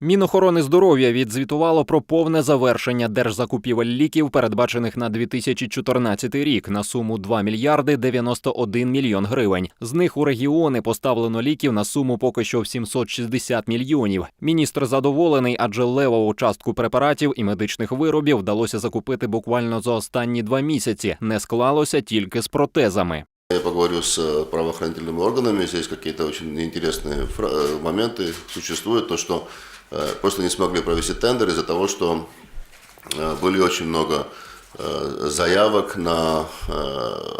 Мінохорони здоров'я відзвітувало про повне завершення держзакупівель ліків, передбачених на 2014 рік на суму 2 мільярди 91 мільйон гривень. З них у регіони поставлено ліків на суму поки що в 760 мільйонів. Міністр задоволений, адже левову частку препаратів і медичних виробів вдалося закупити буквально за останні два місяці. Не склалося тільки з протезами. Я поговорю с э, правоохранительными органами. Здесь какие-то очень интересные фра- э, моменты существуют. То, что э, просто не смогли провести тендер из-за того, что э, были очень много э, заявок на э,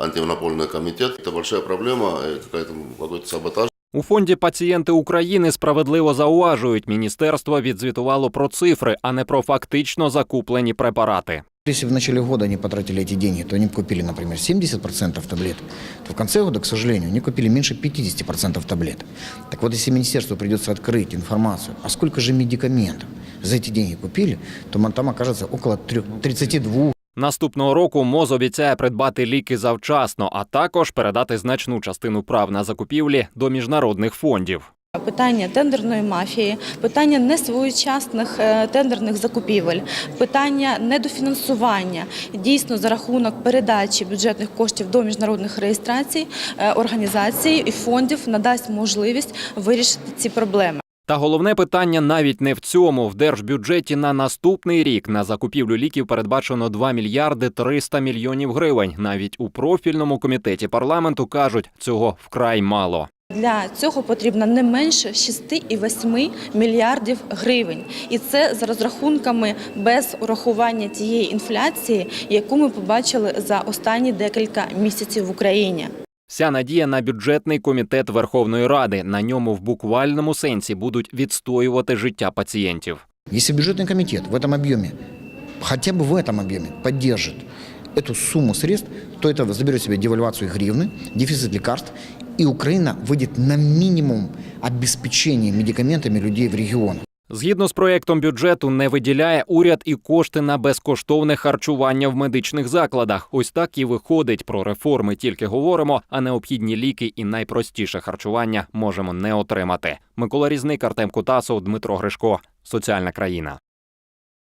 антимонопольный комитет. Это большая проблема, э, какая-то, какой-то саботаж. У фонді пацієнти України справедливо зауважують, міністерство відзвітувало про цифри, а не про фактично закуплені препарати. Если в начале года они потратили эти деньги, то они бы купили, например, 70% таблет, то в конце года, к сожалению, они купили меньше 50% таблет. Так вот, если министерству придется открыть информацию, а сколько же медикаментов за эти деньги купили, то м- там окажется около трёх- 32 Наступного року МОЗ обіцяє придбати ліки завчасно, а також передати значну частину прав на закупівлі до міжнародних фондів. Питання тендерної мафії, питання несвоєчасних е, тендерних закупівель, питання недофінансування дійсно за рахунок передачі бюджетних коштів до міжнародних реєстрацій е, організацій і фондів надасть можливість вирішити ці проблеми. Та головне питання навіть не в цьому. В держбюджеті на наступний рік на закупівлю ліків передбачено 2 мільярди 300 мільйонів гривень. Навіть у профільному комітеті парламенту кажуть, цього вкрай мало. Для цього потрібно не менше 6,8 мільярдів гривень, і це за розрахунками без урахування тієї інфляції, яку ми побачили за останні декілька місяців в Україні. Вся надія на бюджетний комітет Верховної Ради. На ньому в буквальному сенсі будуть відстоювати життя пацієнтів. Если бюджетный комитет в этом объеме, хотя бы в этом объеме поддержит эту сумму средств, то это заберет себе девальвацию гривны, дефицит лекарств, и Украина выйдет на минимум обеспечения медикаментами людей в регионах. Згідно з проектом бюджету, не виділяє уряд і кошти на безкоштовне харчування в медичних закладах. Ось так і виходить. Про реформи тільки говоримо, а необхідні ліки і найпростіше харчування можемо не отримати. Микола Різник, Артем Кутасов, Дмитро Гришко. Соціальна країна.